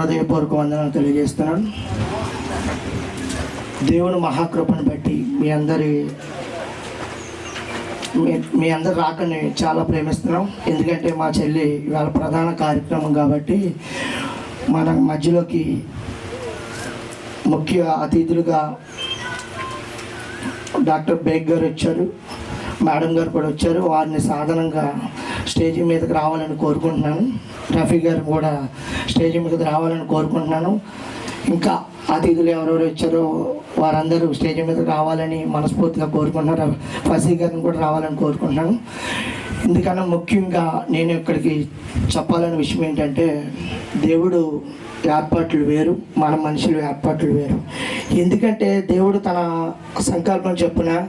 హృదయపూర్వక వందనాలు తెలియజేస్తున్నాను. దేవుని మహాకృపను బట్టి మీ అందరి మీ అందరు రాకని చాలా ప్రేమిస్తున్నాం. ఎందుకంటే మా చెల్లి ఇవాళ ప్రధాన కార్యక్రమం కాబట్టి మన మధ్యలోకి ముఖ్య అతిథులుగా డాక్టర్ బేగ్ గారు వచ్చారు. మేడం గారు కూడా వచ్చారు. వారిని సాధారణంగా స్టేజ్ మీదకి రావాలని కోరుకుంటున్నాను. రఫీ గారు కూడా స్టేజ్ మీదకి రావాలని కోరుకుంటున్నాను. ఇంకా అతిథులు ఎవరెవరు వచ్చారో వారందరూ స్టేజ్ మీదకి రావాలని మనస్ఫూర్తిగా కోరుకుంటున్నారు. ఫసీ గారిని కూడా రావాలని కోరుకుంటున్నాను. ఎందుకన్నా ముఖ్యంగా నేను ఇక్కడికి చెప్పాలనే విషయం ఏంటంటే దేవుడు ఏర్పాట్లు వేరు మన మనుషులు ఏర్పాట్లు వేరు. ఎందుకంటే దేవుడు తన సంకల్పం చెప్పున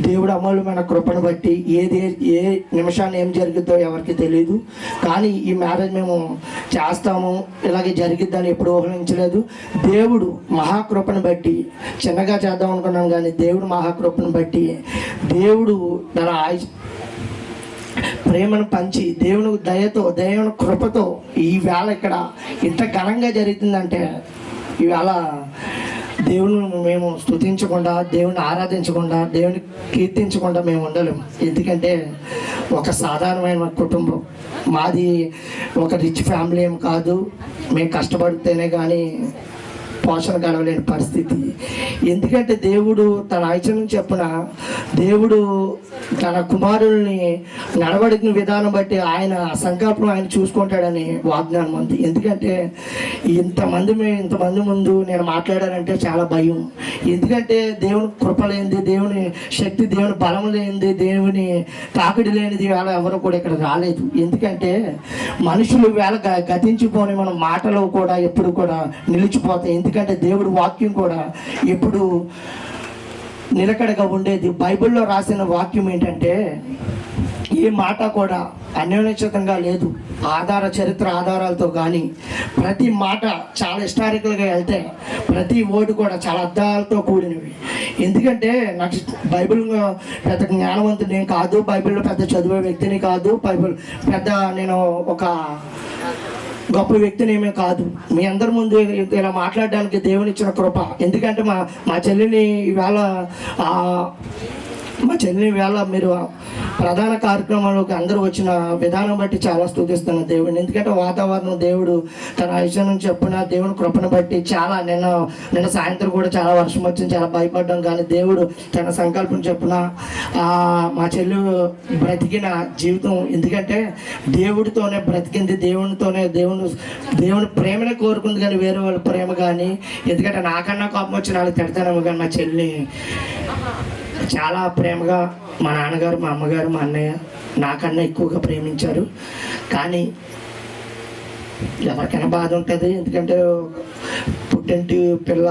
దేవుడు అమూల్యమైన కృపను బట్టి ఏది ఏ నిమిషాన్ని ఏం జరుగుద్దో ఎవరికి తెలియదు కానీ ఈ మ్యారేజ్ మేము చేస్తాము ఇలాగే జరిగిద్దని ఎప్పుడు ఊహించలేదు. దేవుడు మహాకృపను బట్టి చిన్నగా చేద్దాం అనుకున్నాం కానీ దేవుడు మహాకృపను బట్టి దేవుడు తన ఆయుష్ ప్రేమను పంచి దేవుని దయతో దేవుని కృపతో ఈ వేళ ఇక్కడ ఇంత ఘనంగా జరుగుతుందంటే ఈవేళ దేవుని మేము స్తుతించకుండా దేవుని ఆరాధించకుండా దేవుని కీర్తించకుండా మేము ఉండలేము ఎందుకంటే ఒక సాధారణమైన కుటుంబం. మాది ఒక రిచ్ ఫ్యామిలీ ఏం కాదు. మేము కష్టపడితేనే కానీ పోషణ గడవలేని పరిస్థితి. ఎందుకంటే దేవుడు తన ఐచనం చెప్పిన దేవుడు తన కుమారుల్ని నడవడికిన విధానం బట్టి ఆయన సంకల్పం ఆయన చూసుకుంటాడని వాగ్దానం ఉంది. ఎందుకంటే ఇంతమంది ఇంతమంది ముందు నేను మాట్లాడానంటే చాలా భయం. ఎందుకంటే దేవుని కృప లేనిది దేవుని శక్తి దేవుని బలం లేనిది దేవుని తాకిడి లేనిది వేళ ఎవరు కూడా ఇక్కడ రాలేదు. ఎందుకంటే మనుషులు వేళ గ- గతించిపోని మన మాటలు కూడా ఎప్పుడు కూడా నిలిచిపోతాయి. ఎందుకంటే దేవుడి వాక్యం కూడా ఎప్పుడు నిలకడగా ఉండేది. బైబిల్లో రాసిన వాక్యం ఏంటంటే ఏ మాట కూడా అన్యోన్యచితంగా లేదు. ఆధార చరిత్ర ఆధారాలతో కానీ ప్రతి మాట చాలా హిస్టారికల్గా వెళ్తే ప్రతి ఓటు కూడా చాలా అర్థాలతో కూడినవి. ఎందుకంటే నాకు బైబిల్ పెద్ద జ్ఞానవంతుని కాదు. బైబిల్లో పెద్ద చదివే వ్యక్తిని కాదు. బైబిల్ పెద్ద నేను ఒక గొప్ప వ్యక్తిని ఏమీ కాదు. మీ అందరి ముందు ఇలా మాట్లాడడానికి దేవుని ఇచ్చిన కృప. ఎందుకంటే మా మా చెల్లిని ఈవేళ మా చెల్లిని వేళ మీరు ప్రధాన కార్యక్రమాలకు అందరూ వచ్చిన విధానం బట్టి చాలా స్థుతిస్తున్నాను దేవుడిని ఎందుకంటే వాతావరణం దేవుడు తన ఐశ్వర్యం చెప్పున దేవుని కృపను బట్టి చాలా నిన్న నిన్న సాయంత్రం కూడా చాలా వర్షం వచ్చింది చాలా భయపడ్డాం. కానీ దేవుడు తన సంకల్పం చెప్పున మా చెల్లి బ్రతికిన జీవితం. ఎందుకంటే దేవుడితోనే బ్రతికింది దేవునితోనే దేవుని దేవుని ప్రేమనే కోరుకుంది కానీ వేరే వాళ్ళ ప్రేమ కానీ. ఎందుకంటే నాకన్నా కోపం వచ్చిన వాళ్ళు తిడతానేమో కానీ మా చెల్లి. చాలా ప్రేమగా మా నాన్నగారు మా అమ్మగారు మా అన్నయ్య నాకన్నా ఎక్కువగా ప్రేమించారు. కానీ ఎవరికైనా బాధ ఉంటుంది. ఎందుకంటే పుట్టింటి పిల్ల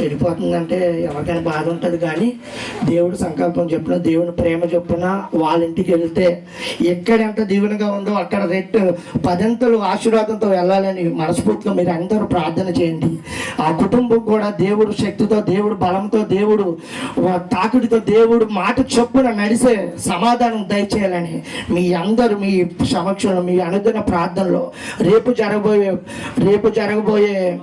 వెళ్ళిపోతుందంటే ఎవరికైనా బాధ ఉంటుంది కానీ దేవుడు సంకల్పం చెప్పిన దేవుని ప్రేమ చెప్పిన వాళ్ళ ఇంటికి వెళ్తే ఎక్కడ ఎంత దీవెనగా ఉందో అక్కడ రెట్టు పదంతలు ఆశీర్వాదంతో వెళ్ళాలని మనస్ఫూర్తిగా మీరు అందరూ ప్రార్థన చేయండి. ఆ కుటుంబం కూడా దేవుడు శక్తితో దేవుడు బలంతో దేవుడు వా- దేవుడు మాట చొప్పున నడిసే సమాధానం దయచేయాలని మీ అందరూ మీ సమక్షంలో మీ అనుదిన ప్రార్థనలో రేపు జరగబోయే రేపు జరగబోయే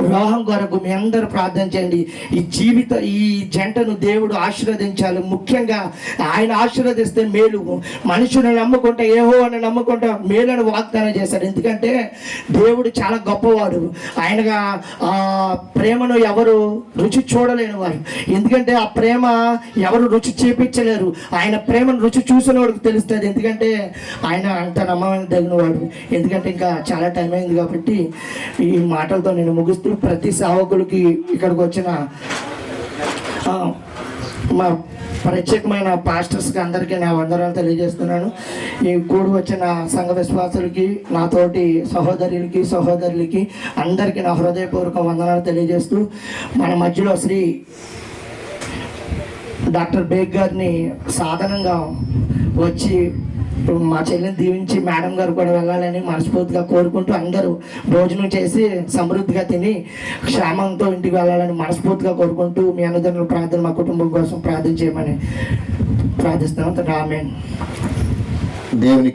వివాహం కొరకు మీ అందరూ ప్రార్థన చేయండి. ఈ జీవిత ఈ జంటను దేవుడు ఆశీర్వదించాలి. ముఖ్యంగా ఆయన ఆశీర్వదిస్తే మేలు. మనుషుని నమ్ముకుంటా ఏహో అని నమ్ముకుంటా మేలను వాగ్దానం చేశాడు. ఎందుకంటే దేవుడు చాలా గొప్పవాడు. ఆయనగా ఆ ప్రేమను ఎవరు రుచి చూడలేని వారు. ఎందుకంటే ఆ ప్రేమ ఎవరు రుచి చేపించలేరు. ఆయన ప్రేమను రుచి చూసిన వాడికి తెలుస్తుంది. ఎందుకంటే ఆయన అంత నమ్మదగిన వాడు ఎందుకంటే ఇంకా చాలా టైం అయింది కాబట్టి ఈ మాటలతో నేను ముగిస్తూ ప్రతి సేవకులకి ఇక్కడికి వచ్చిన మా ప్రత్యేకమైన పాస్టర్స్కి అందరికీ నా వందనాలు తెలియజేస్తున్నాను. ఈ కూడి వచ్చిన సంఘ విశ్వాసులకి నాతోటి సహోదరులకి సహోదరులకి అందరికీ నా హృదయపూర్వక వందనాలు తెలియజేస్తూ మన మధ్యలో శ్రీ డాక్టర్ బేగ్ గారిని సాధనంగా వచ్చి ఇప్పుడు మా చెల్లిని దీవించి మేడం గారు కూడా వెళ్ళాలని మనస్ఫూర్తిగా కోరుకుంటూ అందరూ భోజనం చేసి సమృద్ధిగా తిని క్షేమంతో ఇంటికి వెళ్ళాలని మనస్ఫూర్తిగా కోరుకుంటూ మీ అన్నదండ్రుల ప్రార్థన మా కుటుంబం కోసం ప్రార్థన చేయమని ప్రార్థిస్తున్నాం. రామేన్ దేవుని